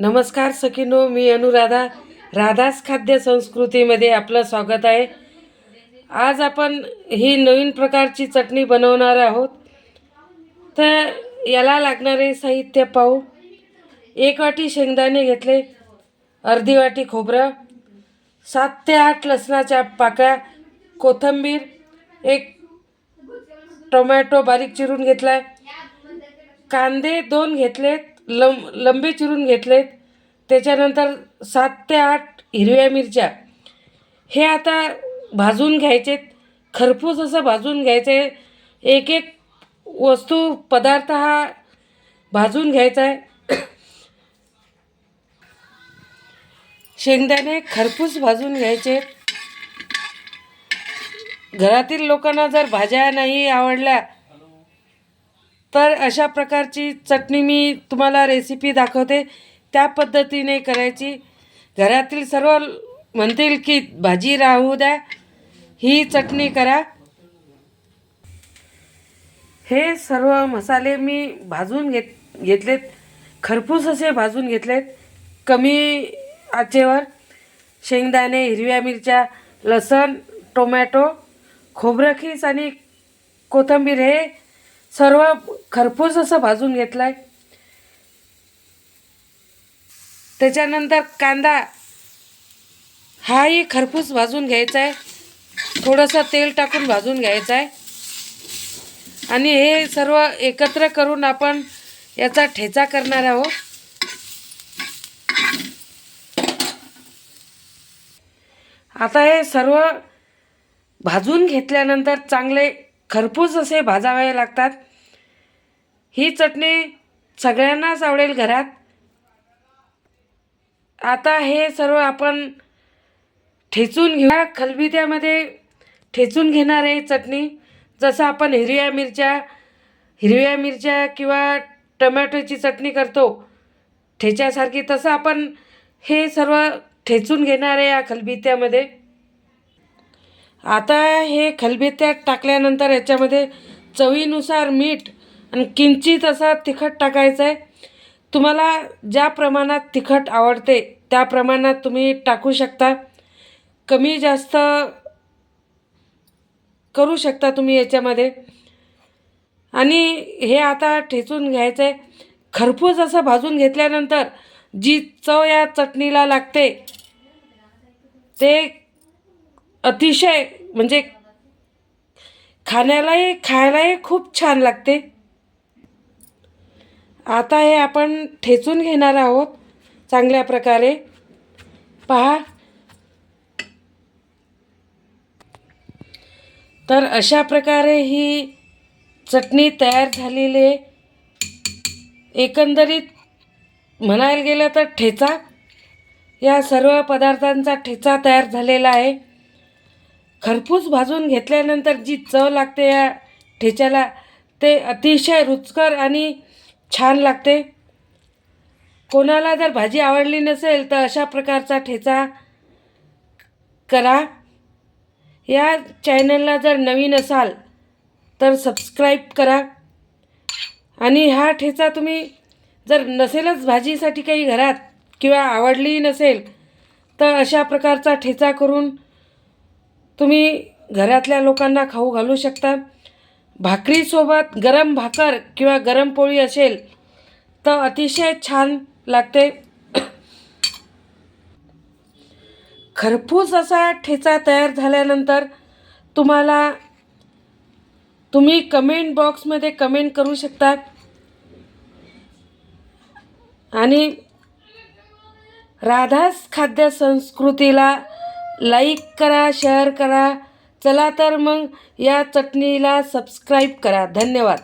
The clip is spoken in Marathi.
नमस्कार सखीनो मी अनुराधा. राधास खाद्य संस्कृतीमध्ये आपलं स्वागत आहे. आज आपण ही नवीन प्रकारची चटणी बनवणार आहोत. तर याला लागणारे साहित्य पाहू. एक वाटी शेंगदाणे घेतले अर्धी वाटी खोबरं सात ते आठ लसणाच्या पाकळ्या कोथिंबीर एक टोमॅटो बारीक चिरून घेतला कांदे दोन घेतलेत. लंब लंबे चिरून घेतलेत. त्याच्यानंतर सात ते आठ हिरव्या मिरच्या. हे आता भाजून घ्यायचेत खरपूस असं भाजून घ्यायचे. एक एक वस्तू पदार्थ हा भाजून घ्यायचा आहे. शेंगदाणे खरपूस भाजून घ्यायचे. घरातील लोकांना जर भाज्या नाही आवडल्या तर अशा प्रकारची चटणी मी तुम्हाला रेसिपी दाखवते. त्या पद्धतीने करायची. घरातील सर्व म्हणतील की भाजी राहू द्या. ही चटणी करा. हे सर्व मसाले मी भाजून घेत घेतलेत. खरपूस असे भाजून घेतलेत. कमी आचेवर शेंगदाणे हिरव्या मिरच्या लसण टोमॅटो खोबरखीस आणि कोथिंबीर हे सर्व खरपूस असं भाजून घेतलं आहे त्याच्यानंतर कांदा हाही खरपूस भाजून घ्यायचा आहे थोडंसं तेल टाकून भाजून घ्यायचं आहे आणि हे सर्व एकत्र करून आपण याचा ठेचा करणार आहोत. आता हे सर्व भाजून घेतल्यानंतर चांगले खरपूस असे भाजावे लागतात. ही चटणी सगळ्यांनाच आवडेल घरात. आता हे सर्व आपण ठेचून घेऊया खलबित्यामध्ये ठेचून घेणार आहे चटणी. जसं आपण हिरव्या मिरच्या हिरव्या मिरच्या किंवा टमॅटोची चटणी करतो ठेच्यासारखी तसं आपण हे सर्व ठेचून घेणार आहे या खलबित्यामध्ये. आता हे खलबित्यात टाकल्यानंतर याच्यामध्ये चवीनुसार मीठ आणि किंचित असा तिखट टाकायचं आहे तुम्हाला ज्या प्रमाणात तिखट आवडते त्या प्रमाणात तुम्ही टाकू शकता. कमी जास्त करू शकता तुम्ही याच्यामध्ये. आणि हे आता ठेचून घ्यायचं आहे खरपूस असं भाजून घेतल्यानंतर जी चव या चटणीला लागते ते अतिशय म्हणजे खाण्यालाही खायलाही खूप छान लागते. आता हे आपण ठेचून घेणार आहोत चांगल्या प्रकारे. पहा. तर अशा प्रकारे ही चटणी तयार झालेली आहे. एकंदरीत म्हणायला गेलं तर ठेचा. या सर्व पदार्थांचा ठेचा तयार झालेला आहे. खरपूस भाजून घेतल्यानंतर जी चव लागते या ठेच्याला ते अतिशय रुचकर आणि छान लागते. कोणाला जर भाजी आवडली नसेल तर अशा प्रकारचा ठेचा करा. या चॅनलला जर नवीन असाल तर सबस्क्राईब करा. आणि हा ठेचा तुम्ही जर नसेलच भाजीसाठी काही घरात किंवा आवडली नसेल तर अशा प्रकारचा ठेचा करून तुम्ही घरातल्या लोकांना खाऊ घालू शकता. भाकरीसोबत गरम भाकर किंवा गरम पोळी असेल तर अतिशय छान लागते. खरपूस असा ठेचा तयार झाल्यानंतर तुम्हाला तुम्ही कमेंट बॉक्समध्ये कमेंट करू शकता. आणि राधास खाद्य संस्कृतीला लाईक करा शेअर करा. चला तर मग या चटणीला सबस्क्राईब करा. धन्यवाद.